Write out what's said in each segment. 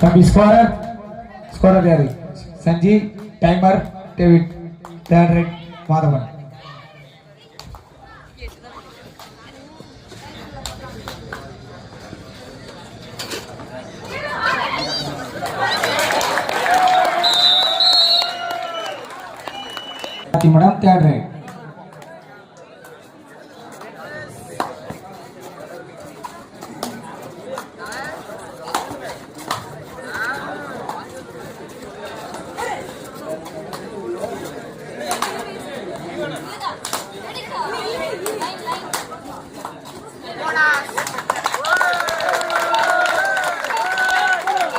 தம்பி scorer scorer யாரு Sanjeev timer David third right Madhavan madam third right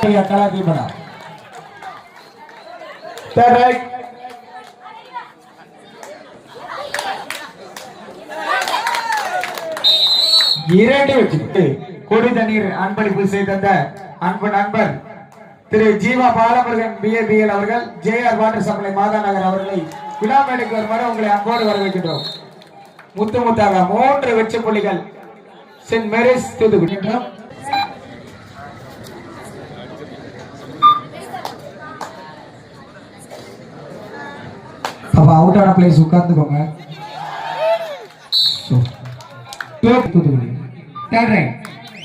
Kalathi madam third right இரண்டு வச்சுக்கிட்டு கொடி தண்ணீர் அன்பளிப்பு செய்த அன்பு நண்பர் திரு ஜீவா பாலமுருகன் பிஏபிஎல் அவர்கள் JR water supply Matha Nagar அவர்களை விழா மேடைக்கு வருமாறு உங்களை அன்போடு வரவேற்கின்றோம். முத்து முத்தாக மூன்று வெற்றி புள்ளிகள் சென்ட் மேரிஸ் தூத்துக்குடி அப்போ அவுட் ஆன place உட்கார்ந்துக்கோங்க. Thoothukudi. Third right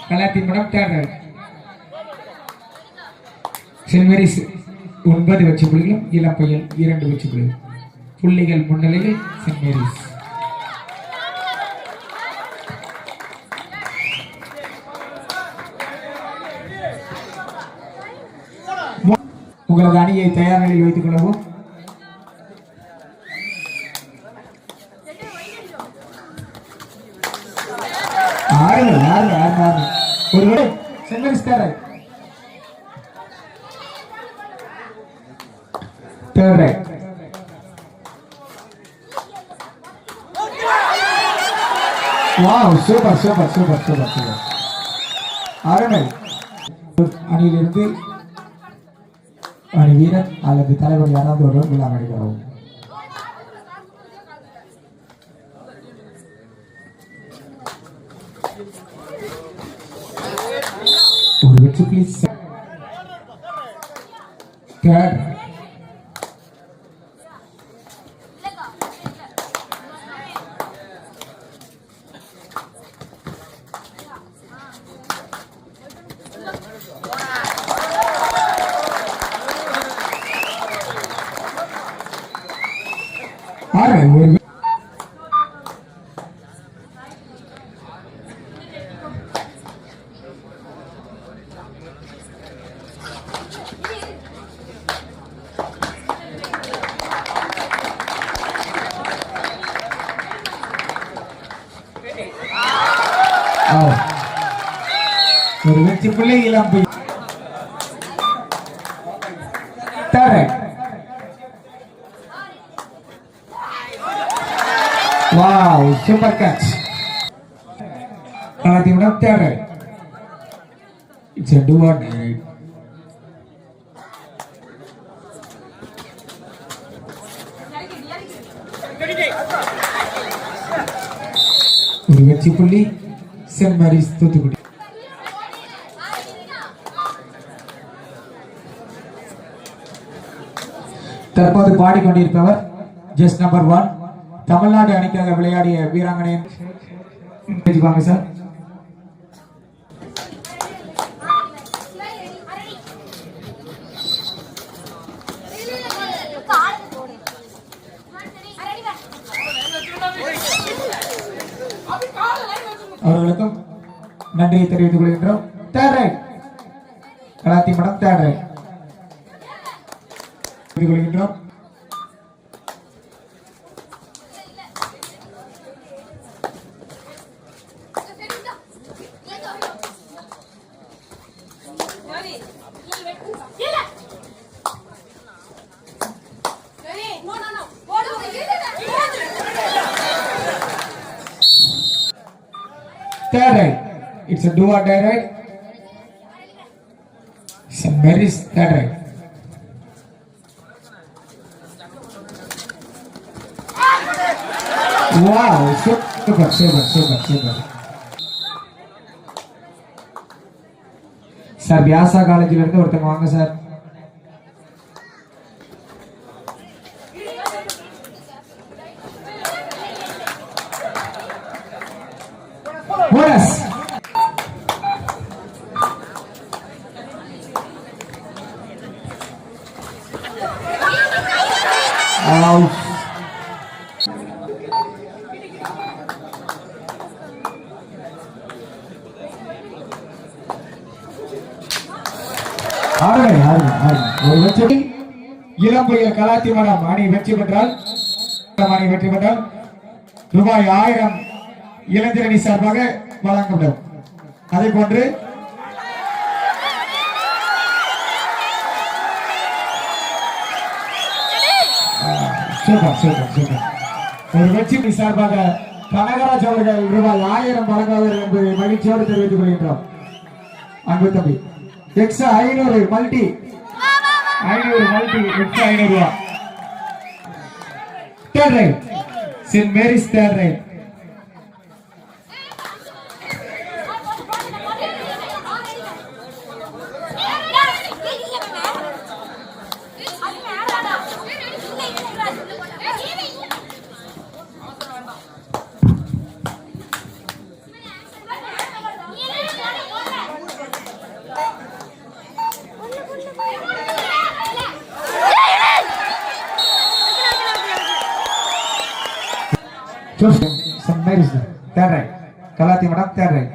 Kalathi madam third right saint Mary's ஒன்பது வச்சு புள்ளிகளும் இளம் இரண்டு வச்சு புள்ளிகள். புள்ளிகள் முன்னிலையில் சென்ட் மேரிஸ். உங்களது அணியை தயார் நிலையில் வைத்துக் கொள்ளவும். ஆறுங்க ஆறுங்க ஆறு ஆறு. ஒரு விட சென்வரிஸ்தார third right wow super super super super super அருமை. அணியிலிருந்து அணி வீரர் அல்லது தலைவர் யாராவது ஒருவர் விழா நடைபெறவும் ஒரு வெற்றி ப்ளீஸ் தேர்ட் ஆறு ஒரு ஒரு வெற்றி பிள்ளை இளம் பிள்ளை third right wow super catch Kalathi madam third right it's a do or die right ஒரு வெற்றி புள்ளி மேரிஸ் தூத்துக்குடி தற்போது பாடிக்கொண்டிருப்பவர் ஜஸ்ட் நம்பர் ஒன் தமிழ்நாடு அணிக்காக விளையாடிய வீராங்கனையின் சார் அவர்களுக்கும் நன்றியை தெரிவித்துக் கொள்கின்றோம் third right Kalathi madam third right கொள்கின்றோம் Yeah! Right. It's a do or die right. St. Mary's. Wow, super, super, super, super. Sir Vyasa காலேஜில் இருந்து ஒருத்தங்க வாங்க சார் போனஸ் Um, Out. ஆடுங்க இளம்புயல் கலாத்தி மடம் அணி வெற்றி பெற்றால் அணி வெற்றி பெற்றால் ரூபாய் ஆயிரம் இளைஞரணி சார்பாக வழங்கப்படும். அதே போன்று சூப்பர் சூப்பர் சூப்பர். ஒரு வெற்றி சார்பாக கனகராஜ் அவர்கள் ரூபாய் ஆயிரம் வழங்குவார்கள் என்பதை மகிழ்ச்சியோடு தெரிவித்துக் கொள்கின்றோம். அன்பு தம்பி எக்ஸ்ட்ரா ஐநூறு மல்டி. ஐநூறு மல்டி எக்ஸ்ட்ரா ஐநூறு ரூபா. Third right. Saint Mary's third right. Saint Mary's third right Kalati madam third right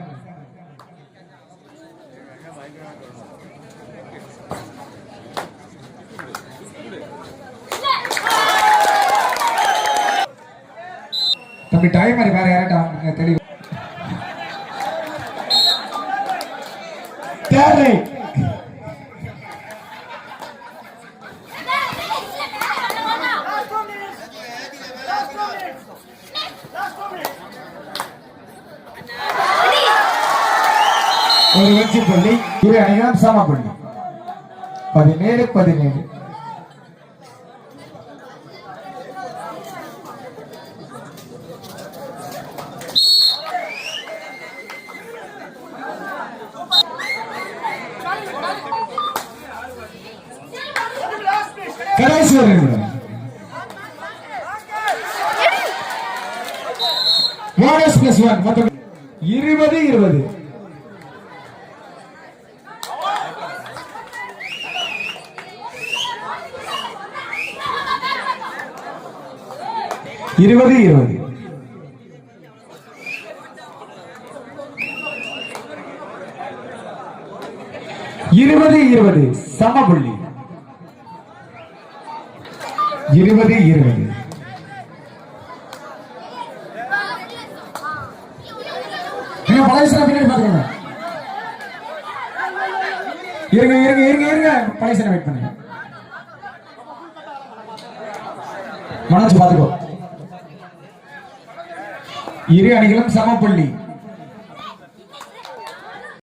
தம்பி டைமர் வேற யார்ட்ட தெளிவு. தேர்ட் ரைட் ஒரு வெற்றி புள்ளி இரு அணிகளும் சம புள்ளி. பதினேழு பதினேழு. கடைசி ஒரு நிமிடம் போனஸ் பிளஸ் ஒன் மொத்தம் இருபது இருபது. இருபது இருபது. இருபது இருபது. சமபுள்ளி. இருபது இருபது. நீங்க பின்னாடி பாத்துக்கோங்க இருங்க இருங்க. இருங்க இருங்க வெயிட் பண்ணுங்க. மனோஜ் பாத்துக்கோ இரு அணிகளும் சம புள்ளி.